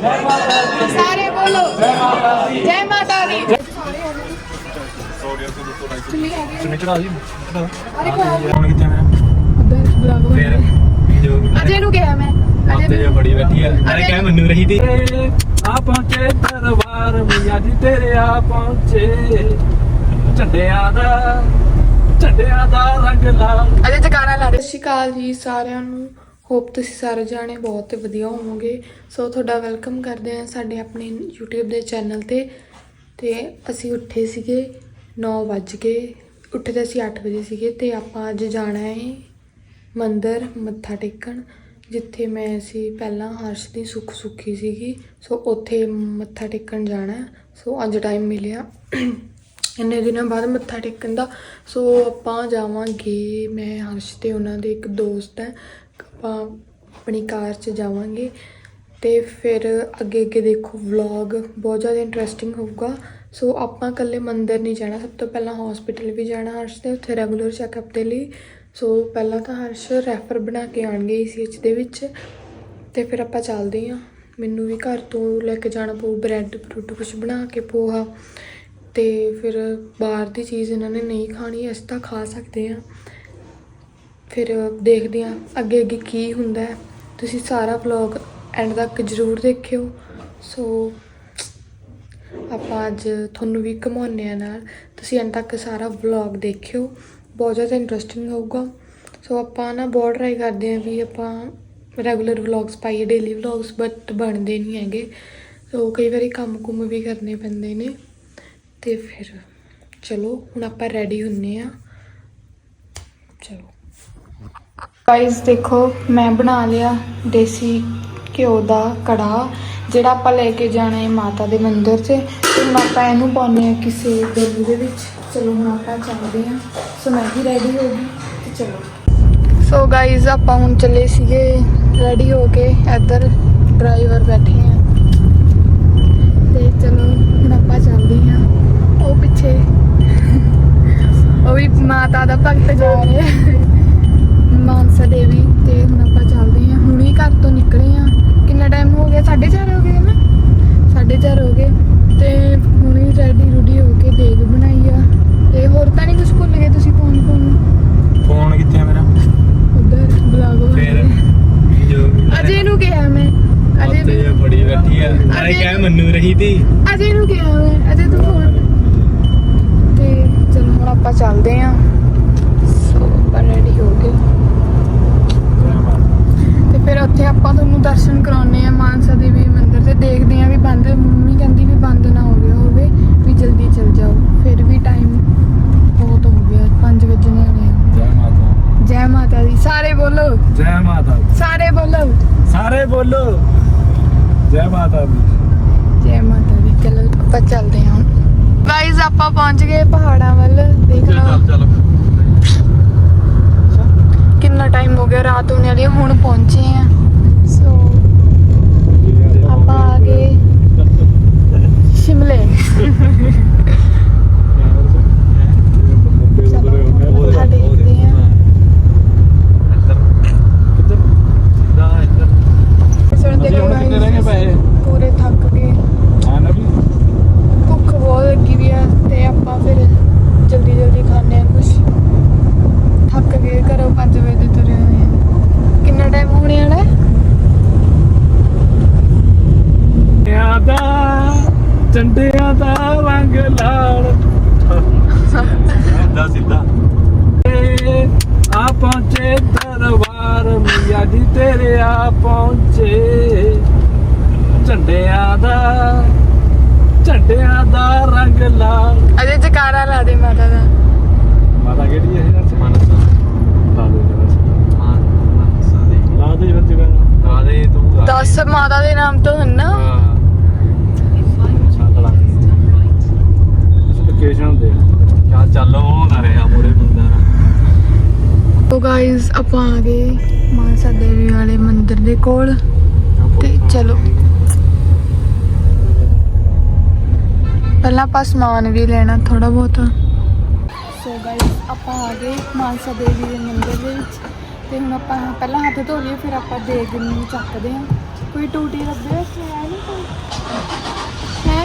ਸਾਰੇ ਬੋਲੋ। ਜੈ ਮਾਤਾ ਦੀ। ਸੁਣੀ ਚੜਾ ਦੀ ਅਰੇ ਕੋਲ ਹੁਣ ਕਿੱਥੇ ਮੈਂ? ਉਧਰ ਬਲੌਗ ਫੇਰ ਜੋ ਅਜੇ ਨੂੰ ਕਿਹਾ ਮੈਂ। ਅਜੇ ਹੱਥੇ ਜੋ ਬੜੀ ਬੈਠੀ ਆ। ਅਰੇ ਕਹਿ ਮੈਨੂੰ ਰਹੀ ਤੀ। ਆ ਪਹੁੰਚੇ ਦਰਬਾਰ ਮੀਆਂ ਜੀ ਤੇਰੇ ਆ ਪਹੁੰਚੇ। ਝੰਡਿਆਂ ਦਾ ਝੰਡਿਆਂ ਦਾ ਰੰਗ ਲਾਲ। ਅਜੇ ਜਕਾਰਾ ਲਾ ਦੇ। ਸਤਿ ਸ਼੍ਰੀ ਅਕਾਲ ਜੀ ਸਾਰਿਆਂ ਨੂੰ। ਹੋਪ ਤੁਸੀਂ ਸਾਰੇ ਜਾਣੇ ਬਹੁਤ ਵਧੀਆ ਹੋਵੋਗੇ। ਸੋ ਤੁਹਾਡਾ ਵੈਲਕਮ ਕਰਦੇ ਹਾਂ ਸਾਡੇ ਆਪਣੇ YouTube ਦੇ ਚੈਨਲ ਤੇ। ਤੇ ਅਸੀਂ ਉੱਠੇ ਸੀਗੇ 9 ਵਜ ਕੇ, ਉੱਠੇ ਤਾਂ ਅਸੀਂ 8 ਵਜੇ ਸੀਗੇ ਤੇ ਆਪਾਂ ਅੱਜ ਜਾਣਾ ਹੈ ਮੰਦਰ ਮੱਥਾ ਟੇਕਣ, ਜਿੱਥੇ ਮੈਂ ਸੀ ਪਹਿਲਾਂ ਹਰਸ਼ ਦੀ ਸੁੱਖ ਸੁੱਖੀ ਸੀਗੀ। ਸੋ ਉੱਥੇ ਮੱਥਾ ਟੇਕਣ ਜਾਣਾ ਸੋ ਅੱਜ ਟਾਈਮ ਮਿਲਿਆ। ਇੰਨੇ ਦਿਨਾਂ ਬਾਅਦ ਮੱਥਾ ਟੇਕਣ ਦਾ। ਸੋ ਆਪਾਂ ਜਾਵਾਂਗੇ। ਮੈਂ, ਹਰਸ਼ ਤੇ ਉਹਨਾਂ ਦੇ ਇੱਕ ਦੋਸਤ ਹੈ। ਆਪਾਂ ਆਪਣੀ ਕਾਰ 'ਚ ਜਾਵਾਂਗੇ ਤੇ ਫਿਰ ਅੱਗੇ ਅੱਗੇ ਦੇਖੋ ਵਲੌਗ ਬਹੁਤ ਜ਼ਿਆਦਾ ਇੰਟਰਸਟਿੰਗ ਹੋਊਗਾ। ਸੋ ਆਪਾਂ ਇਕੱਲੇ ਮੰਦਿਰ ਨਹੀਂ ਜਾਣਾ, ਸਭ ਤੋਂ ਪਹਿਲਾਂ ਹਸਪੀਟਲ ਵੀ ਜਾਣਾ ਹਰਸ਼ ਦੇ, ਉੱਥੇ ਰੈਗੂਲਰ ਚੈੱਕਅਪ ਦੇ ਲਈ। ਸੋ ਪਹਿਲਾਂ ਤਾਂ ਹਰਸ਼ ਰੈਫਰ ਬਣਾ ਕੇ ਆਣਗੇ ਈਸੀਐਚ ਦੇ ਵਿੱਚ ਤੇ ਫਿਰ ਆਪਾਂ ਚੱਲਦੇ ਹਾਂ। ਮੈਨੂੰ ਵੀ ਘਰ ਤੋਂ ਲੈ ਕੇ ਜਾਣਾ ਪਊ ਬ੍ਰੈਡ ਬਰੂਡ ਕੁਝ ਬਣਾ ਕੇ ਪੋਹਾ ਤੇ ਫਿਰ ਬਾਹਰ ਦੀ ਚੀਜ਼ ਇਹਨਾਂ ਨੇ ਨਹੀਂ ਖਾਣੀ, ਅਸੀਂ ਤਾਂ ਖਾ ਸਕਦੇ ਹਾਂ। ਫਿਰ ਦੇਖਦੇ ਹਾਂ ਅੱਗੇ ਅੱਗੇ ਕੀ ਹੁੰਦਾ ਹੈ। ਤੁਸੀਂ ਸਾਰਾ ਵਲੌਗ ਐਂਡ ਤੱਕ ਜ਼ਰੂਰ ਦੇਖਿਓ। ਸੋ ਆਪਾਂ ਅੱਜ ਤੁਹਾਨੂੰ ਵੀ ਘਮਾਉਂਦੇ ਆ ਨਾਲ। ਤੁਸੀਂ ਐਂਡ ਤੱਕ ਸਾਰਾ ਵਲੌਗ ਦੇਖਿਓ। ਬਹੁਤ ਜ਼ਿਆਦਾ ਇੰਟਰਸਟਿੰਗ ਹੋਊਗਾ। ਸੋ ਆਪਾਂ ਨਾ ਬਹੁਤ ਟਰਾਈ ਕਰਦੇ ਹਾਂ ਵੀ ਆਪਾਂ ਰੈਗੂਲਰ ਵਲੌਗਸ ਪਾਈਏ ਡੇਲੀ ਵਲੌਗਸ ਬਟ ਬਣਦੇ ਨਹੀਂ ਹੈਗੇ। ਸੋ ਕਈ ਵਾਰੀ ਕੰਮ ਕੁਮ ਵੀ ਕਰਨੇ ਪੈਂਦੇ ਨੇ। ਤੇ ਫਿਰ ਚਲੋ, ਹੁਣ ਆਪਾਂ ਰੈਡੀ ਹੁੰਨੇ ਆ ਚਲੋ। ਗਾਇਸ ਦੇਖੋ, ਮੈਂ ਬਣਾ ਲਿਆ ਦੇਸੀ ਘਿਓ ਦਾ ਕੜਾ ਜਿਹੜਾ ਆਪਾਂ ਲੈ ਕੇ ਜਾਣਾ ਹੈ ਮਾਤਾ ਦੇ ਮੰਦਿਰ 'ਚ। ਤੇ ਮਾਤਾ ਇਹਨੂੰ ਪਾਉਂਦੇ ਆ ਕਿਸੇ ਗਲੀ ਦੇ ਵਿੱਚ। ਚਲੋ, ਹੁਣ ਆਪਾਂ ਚੱਲਦੇ ਆ ਸੋ ਮੈਂ ਵੀ ਰੈਡੀ ਹੋ ਗਈ, ਤੇ ਚਲੋ। ਸੋ ਗਾਇਸ ਆਪਾਂ ਹੁਣ ਚੱਲੇ ਸੀਗੇ ਰੈਡੀ ਹੋ ਕੇ ਇੱਧਰ ਡਰਾਈਵਰ ਬੈਠੇ ਆ ਤੇ ਚਲੋ, ਹੁਣ ਆਪਾਂ ਚੱਲਦੇ ਆ ਉਹ ਪਿੱਛੇ, ਉਹ ਵੀ ਮਾਤਾ ਦਾ ਭਗਤ ਜਾ ਰਿਹਾ ਮਾਨਸਾ ਦੇਵੀ ਤੇ ਹੁਣ ਆਪਾਂ ਚੱਲਦੇ ਹਾਂ। ਹੁਣੀ ਘਰ ਤੋਂ ਨਿਕਲੇ ਆ ਕਿੰਨਾ ਟਾਈਮ ਹੋ ਗਿਆ? 4:30 ਹੋ ਗਏ ਨਾ? 4:30 ਹੋ ਗਏ। ਤੇ ਹੁਣੀ ਰੈਡੀ ਰੂਡੀ ਹੋ ਕੇ ਦੇਗ ਬਣਾਈ ਆ। ਤੇ ਹੋਰ ਤਾਂ ਨਹੀਂ ਕੁਝ ਭੁੱਲ ਗਏ ਤੁਸੀਂ ਫੋਨ ਫੋਨ? ਫੋਨ ਕਿੱਥੇ ਆ ਮੇਰਾ? ਉਧਰ ਬੁਲਾਗੋ ਫੇਰ ਜੋ ਅਜੇ ਨੂੰ ਕਿਹਾ ਮੈਂ। ਅਜੇ ਜੋ ਬੜੀ ਬੈਠੀ ਆ। ਅਰੇ ਕਹਿ ਮੈਨੂੰ ਰਹੀ ਤੀ? ਅਜੇ ਨੂੰ ਕਿਹਾ ਮੈਂ। ਅਜੇ ਤੂੰ ਫੋਨ ਤੇ ਚਲੋ ਹੁਣ ਆਪਾਂ ਚੱਲਦੇ ਆਂ ਸੋ ਆਪਾਂ ਰੈਡੀ ਹੋ ਗਏ ਤੇ ਫਿਰ ਉੱਥੇ ਆਪਾਂ ਤੁਹਾਨੂੰ ਦਰਸ਼ਨ ਕਰਾਉਣੇ ਆ ਮਾਨਸਾ ਦੇਵੀ ਮੰਦਿਰ ਤੇ ਦੇਖਦੇ ਆ ਵੀ ਬੰਦ ਮੰਮੀ ਕਹਿੰਦੀ ਵੀ ਬੰਦ ਨਾ ਹੋ ਗਿਆ ਹੋਵੇ ਵੀ ਜਲਦੀ ਚੱਲ ਜਾਓ ਫਿਰ ਵੀ ਟਾਈਮ ਬਹੁਤ ਹੋ ਗਿਆ 5 ਵਜੇ ਆਣੇ ਆ। ਜੈ ਮਾਤਾ। ਜੈ ਮਾਤਾ ਦੀ ਸਾਰੇ ਬੋਲੋ। ਜੈ ਮਾਤਾ। ਸਾਰੇ ਬੋਲੋ। ਸਾਰੇ ਬੋਲੋ। ਜੈ ਮਾਤਾ ਦੀ। ਜੈ ਮਾਤਾ ਦੀ ਚਲੋ ਆਪਾਂ ਚੱਲਦੇ ਹਾਂ ਗਾਇਜ਼ ਆਪਾਂ ਪਹੁੰਚ ਗਏ ਪਹਾੜਾਂ ਵੱਲ ਦੇਖ ਲਓ। ਕਿੰਨਾ ਟਾਈਮ ਹੋ ਗਿਆ ਰਾਤ ਹੋਣ ਵਾਲੀ ਹੁਣ ਪਹੁੰਚੇ ਆ ਸੋ ਆਪਾਂ ਆ ਗਏ ਸ਼ਿਮਲੇ ਚਲੋ ਹੁਣ ਮੱਥਾ ਟੇਕਦੇ ਆ ਸੁਣ ਅਸੀਂ ਦੇਖੋ ਹੁਣ ਕਿੰਨੇ ਰਹਿ ਗਏ ਪੈਸੇ? ਪੂਰੇ ਥੱਕ ਗਏ ਹਾਂ ਨਾ ਵੀ ਭੁੱਖ ਬਹੁਤ ਲੱਗੀ ਵੀ ਆ ਤੇ ਆਪਾਂ ਫਿਰ ਜਲਦੀ ਜਲਦੀ ਖਾਣੇ ਆ ਕੁਝ ਥੱਕ ਗਏ ਘਰੋਂ 5 ਵਜੇ ਦੇ ਤੁਰੇ ਹੋਏ ਆ ਕਿੰਨਾ ਟਾਈਮ ਹੋਣੇ ਵਾਲਾ ਹੈ ਝੰਡਿਆਂ ਦਾ ਝੰਡਿਆਂ ਦਾ ਰੰਗ ਲਾਲ। ਸਿੱਧਾ ਸਿੱਧਾ। ਆ ਪਹੁੰਚੇ ਦਰਬਾਰ ਮੀਆਂ ਜੀ ਤੇਰੇ ਆ ਪਹੁੰਚੇ। ਝੰਡਿਆਂ ਦਾ ਝੰਡਿਆਂ ਦਾ ਰੰਗ ਲਾਲ। ਅਜੇ ਜਕਾਰਾ ਲਾ ਦੇ ਮਾਤਾ ਦਾ। ਮਾਤਾ ਕਿਹੜੀ ਹੈ ਯਾਰ ਮਨਸਾ। ਲਾ ਦੇ ਜਰਾ ਮਨਸਾ ਦੇ। ਲਾ ਦੇ ਜਰਾ ਲਾ ਦੇ ਤੂੰ ਲਾ ਦੇ। ਦਸ ਮਾਤਾ ਦੇ ਨਾਮ ਤੋਂ ਹਨ? ਨਾ ਹਾਂ ਚੱਲ ਲਾ ਲੋਕੇਸ਼ਨ ਦੇ ਚੱਲ ਚੱਲ ਉਹ ਨਾ ਰਿਹਾ ਮੋਰੇ ਬੰਦਾ ਨਾ ਤੋ ਗਾਇਜ਼ ਆਪਾਂ ਆ ਗਏ ਮਾਨਸਾ ਦੇਵੀ ਵਾਲੇ ਮੰਦਿਰ ਦੇ ਕੋਲ। ਤੇ ਚਲੋ। ਪਹਿਲਾਂ ਆਪਾਂ ਸਮਾਨ ਵੀ ਲੈਣਾ ਥੋੜਾ ਬਹੁਤ। ਸੋ ਗਾਇਸ ਆਪਾਂ ਆ ਗਏ ਮਾਨਸਾ ਦੇਵੀ ਦੇ ਮੰਦਿਰ ਦੇ ਵਿੱਚ। ਤੇ ਹੁਣ ਆਪਾਂ ਪਹਿਲਾਂ ਹੱਥ ਧੋ ਲਈਏ ਫਿਰ ਆਪਾਂ ਦੇਗ ਨੂੰ ਚੱਕਦੇ ਹਾਂ। ਕੋਈ ਟੂਟੀ ਲੱਗੇ ਇੱਥੇ ਹੈ ਨਹੀਂ ਕੋਈ ਹੈ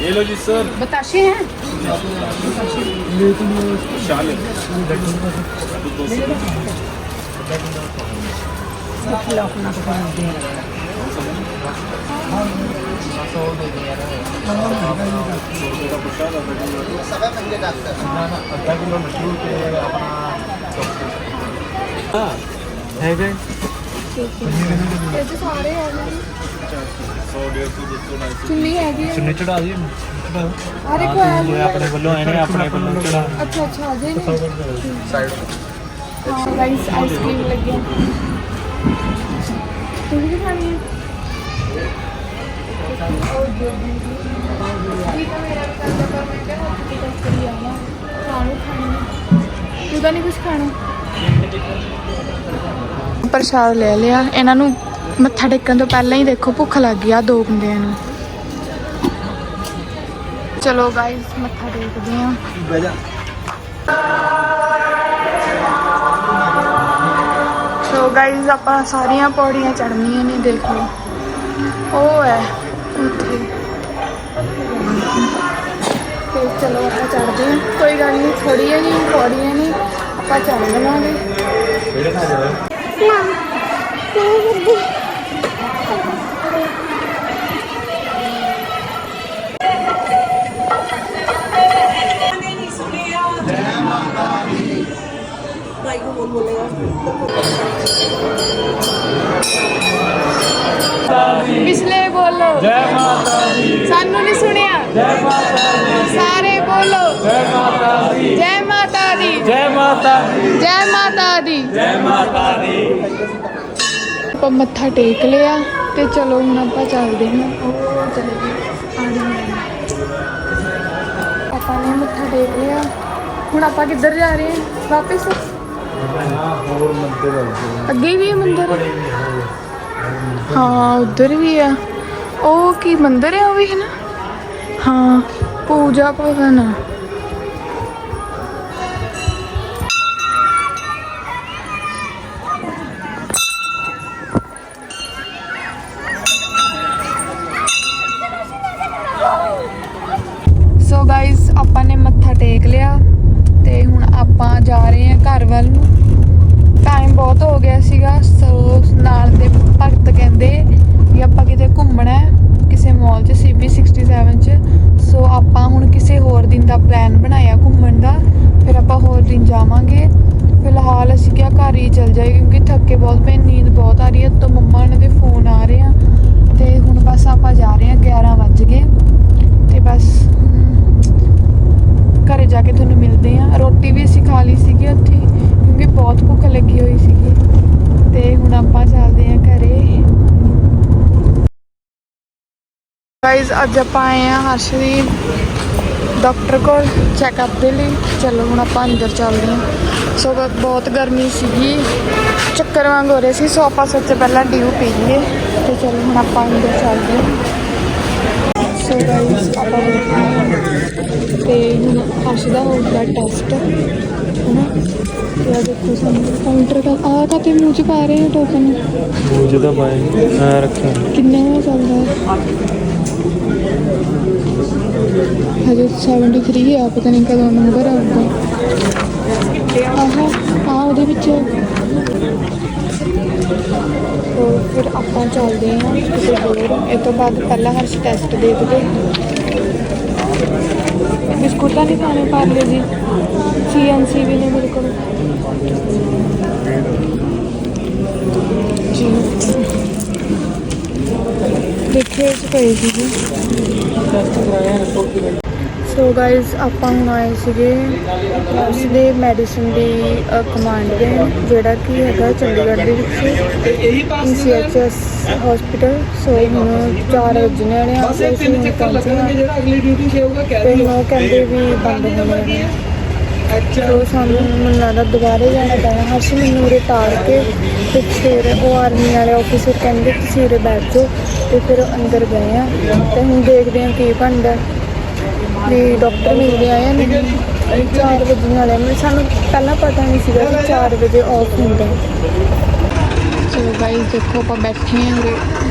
ये लो जी सर बताशे हैं शाले आधा किलो लड्डू के अपना हाँ है ਹਾਂ। ਹੈਗਾ ਇਹ ਤੇ ਸਾਰੇ ਹੈ ਚੁੰਨੀ ਹੈਗੀ ਹੈ ਚੁੰਨੀ ਚੜਾ ਦੀ ਆ ਦੇਖੋ ਹੈ ਇਹ ਆਪਣੇ ਵੱਲੋਂ ਆਏ ਨੇ ਆਪਣੇ ਵੱਲੋਂ ਚੜਾ। ਅੱਛਾ ਅੱਛਾ ਅਜੇ ਨਹੀਂ ਹਾਂ ਗਾਈਸ ਆਈਸਕ੍ਰੀਮ ਲੱਗੇ ਤੁਸੀਂ ਵੀ ਖਾਣੀ ਹੈ? ਠੀਕ ਮੇਰਾ ਵੀ ਕਰਦਾ ਪਰ ਮੈਂ ਕਿਹਾ ਹੱਥ ਦੀ ਟੈਸਟ ਕਰੀ ਆਵਾਂ। ਖਾਣੂ ਖਾਣੀ ਹੈ। ਤੂੰ ਤਾਂ ਨਹੀਂ ਕੁਝ ਖਾਣਾ? ਪ੍ਰਸ਼ਾਦ ਲੈ ਲਿਆ। ਇਹਨਾਂ ਨੂੰ ਮੱਥਾ ਟੇਕਣ ਤੋਂ ਪਹਿਲਾਂ ਹੀ ਦੇਖੋ, ਭੁੱਖ ਲੱਗ ਗਈ ਆ ਦੋ ਬੰਦਿਆਂ ਨੂੰ। ਚਲੋ ਗਾਇਸ ਮੱਥਾ ਟੇਕਦੇ ਆਂ ਬਹਿ ਜਾ ਸੋ ਗਾਇਸ ਆਪਾਂ ਸਾਰੀਆਂ ਪੌੜੀਆਂ ਚੜ੍ਹਨੀਆਂ ਨੇ, ਦੇਖ ਲਓ। ਉਹ ਹੈ, ਉੱਥੇ। ਤੇ ਚਲੋ ਆਪਾਂ ਚੜ੍ਹਦੇ ਹਾਂ। ਕੋਈ ਗੱਲ ਨਹੀਂ ਥੋੜੀ ਹੈ ਜੀ ਪੌੜੀਆਂ ਨੇ, ਆਪਾਂ ਚੜ੍ਹ ਲਵਾਂਗੇ। ਪਿਛਲੇ ਬੋਲੋ। ਜੈ ਮਾਤਾ ਦੀ। ਸਾਨੂੰ ਨਹੀਂ ਸੁਣਿਆ। ਜੈ ਮਾਤਾ ਦੀ। ਸਾਰੇ ਬੋਲੋ। ਜੈ ਮਾਤਾ ਦੀ। ਜੈ ਮਾਤਾ ਦੀ। ਜੈ ਮਾਤਾ ਦੀ। ਜੈ ਮਾਤਾ ਦੀ। ਜੈ ਮਾਤਾ ਦੀ। ਆਪਾਂ ਮੱਥਾ ਟੇਕ ਲਿਆ ਤੇ ਚਲੋ ਹੁਣ ਆਪਾਂ ਚੱਲਦੇ ਹਾਂ। ਉਹ ਚਲੇ ਗਏ। ਆੜੀ ਆਪਾਂ ਨੇ ਮੱਥਾ ਟੇਕ ਲਿਆ। ਹੁਣ ਆਪਾਂ ਕਿੱਧਰ ਜਾ ਰਹੇ ਹਾਂ? ਵਾਪਸ? ਹੋਰ ਮੰਦੇ ਅੱਗੇ ਵੀ ਹੈ ਮੰਦਿਰ? ਹਾਂ, ਉਧਰ ਵੀ ਆ। ਉਹ ਕੀ ਮੰਦਿਰ ਹੈ ਉਹ ਵੀ ਹੈ ਨਾ ਹਾਂ, ਪੂਜਾ ਭਵਨ। ਆ ਕਿਉਂਕਿ ਬਹੁਤ ਭੈਣ ਨੀਂਦ ਬਹੁਤ ਆ ਰਹੀ ਹੈ ਤੋਂ ਮੰਮਾ ਉਹਨਾਂ ਦੇ ਫੋਨ ਆ ਰਹੇ ਆ। ਤੇ ਹੁਣ ਬਸ ਆਪਾਂ ਜਾ ਰਹੇ ਹਾਂ 11 ਵੱਜ ਗਏ। ਤੇ ਬਸ ਹਮ, ਘਰੇ ਜਾ ਕੇ ਤੁਹਾਨੂੰ ਮਿਲਦੇ ਆ। ਰੋਟੀ ਵੀ ਅਸੀਂ ਖਾ ਲਈ ਸੀਗੀ ਉੱਥੇ ਕਿਉਂਕਿ ਬਹੁਤ ਭੁੱਖ ਲੱਗੀ ਹੋਈ ਸੀਗੀ। ਤੇ ਹੁਣ ਆਪਾਂ ਚੱਲਦੇ ਆ ਘਰੇ। ਗਾਇਜ਼ ਅੱਜ ਆਪਾਂ ਆਏ ਆ ਹਰਸ਼ ਦੀ ਡਾਕਟਰ ਕੋਲ ਚੈੱਕਅਪ ਦੇ ਲਈ। ਚਲੋ, ਹੁਣ ਆਪਾਂ ਅੰਦਰ ਚੱਲਦੇ ਹਾਂ। ਸੋ ਬਹੁਤ ਗਰਮੀ ਸੀਗੀ। ਚੱਕਰ ਵਾਂਗ ਹੋ ਰਹੇ ਸੀ। ਸੋ ਆਪਾਂ ਸੋਚਿਆ ਪਹਿਲਾਂ ਡਿਊ ਪੀ ਲਈਏ। ਤੇ ਚਲੋ, ਹੁਣ ਆਪਾਂ ਅੰਦਰ ਚੱਲਦੇ ਹਾਂ। ਸੋ ਗਾਇਸ ਆਪਾਂ ਤੇ ਹੁਣ ਹਰਸ਼ ਦਾ ਹੋਊਗਾ ਟੈਸਟ ਹਨਾ? ਤੇ ਆ ਦੇਖੋ ਸਾਨੂੰ ਕਾਊਂਟਰ ਦਾ ਆ ਕਾਤੇ ਮੂੰਹ ਚ ਪਾ ਰਹੇ ਆ ਟੋਕਨ ਮੂੰਹ ਦਾ ਪਾਏ ਆ ਰੱਖਿਆ। ਕਿੰਨੇ ਦਾ ਚੱਲਦਾ ਹੈ ਹਜੇ 73 ਆ ਪਤਾ ਨਹੀਂ ਕਦੋਂ ਨੰਬਰ ਆਊਗਾ। ਆਹ ਆ ਉਹਦੇ ਵਿੱਚ। ਤੋ ਫਿਰ ਆਪਾਂ ਚੱਲਦੇ ਹਾਂ ਕਿਤੇ ਹੋਰ। ਇਹ ਤੋਂ ਬਾਅਦ ਪਹਿਲਾਂ ਹਰਸ਼ ਟੈਸਟ ਦੇਖਦੇ ਬਿਸਕੁਟਾਂ ਨਹੀਂ ਖਾਣੇ ਪਾਰਲੇ ਜੀ ਸੀਐਨਸੀ ਵੀ ਨੇ ਮੇਰੇ ਕੋਲ ਜੀ ਦੇਖੇ ਇਸ ਪਏ ਸੀਗੇ। ਸੋ ਸੋ ਗਾਇਸ ਆਪਾਂ ਹੁਣ ਆਏ ਸੀਗੇ ਉਸ ਦੇ ਮੈਡੀਸਿਨ ਦੀ ਕਮਾਂਡ ਦੇ ਜਿਹੜਾ ਕਿ ਹੈਗਾ ਚੰਡੀਗੜ੍ਹ ਦੇ ਵਿੱਚ ਪੀਸੀਐਚਐਸ ਹਸਪੀਟਲ ਸੋ ਹੁਣ 4 ਵਜੇ ਵਾਲੇ ਆ ਤੇ ਅਸੀਂ ਹੁਣ ਪਹੁੰਚੇ ਹਾਂ। ਜਿਹੜਾ ਅਗਲੀ ਡਿਊਟੀ ਤੇ ਹੋਊਗਾ ਤੇ ਹੁਣ ਉਹ ਕਹਿੰਦੇ ਵੀ ਬੰਦ ਹੋਣੇ ਵਾਲੇ ਆ ਸੋ ਸਾਨੂੰ ਮੈਨੂੰ ਲੱਗਦਾ ਦੁਬਾਰੇ ਜਾਣਾ ਪੈਣਾ। ਹਰਸ਼ ਮੈਨੂੰ ਉਰੇ ਤਾਰ ਕੇ ਤੇ ਫਿਰ ਉਹ ਆਰਮੀ ਵਾਲੇ ਆਫੀਸਰ ਕਹਿੰਦੇ ਤੁਸੀਂ ਉਰੇ ਬੈਠ ਜਾਓ ਤੇ ਫਿਰ ਅੰਦਰ ਗਏ ਆ ਤੇ ਹੁਣ ਦੇਖਦੇ ਆ ਕੀ ਬਣਦਾ। ਵੀ ਡਾਕਟਰ ਮਿਲਦੇ ਆਏ ਨੇ ਨਹੀਂ 4 ਵਜੇ ਵਾਲੇ ਮੈਂ ਸਾਨੂੰ ਪਹਿਲਾਂ ਪਤਾ ਨਹੀਂ ਸੀਗਾ ਕਿ 4 ਵਜੇ ਆਫ ਹੁੰਦਾ। ਚਲੋ ਗਾਈਸ ਦੇਖੋ ਆਪਾਂ ਬੈਠੇ ਆ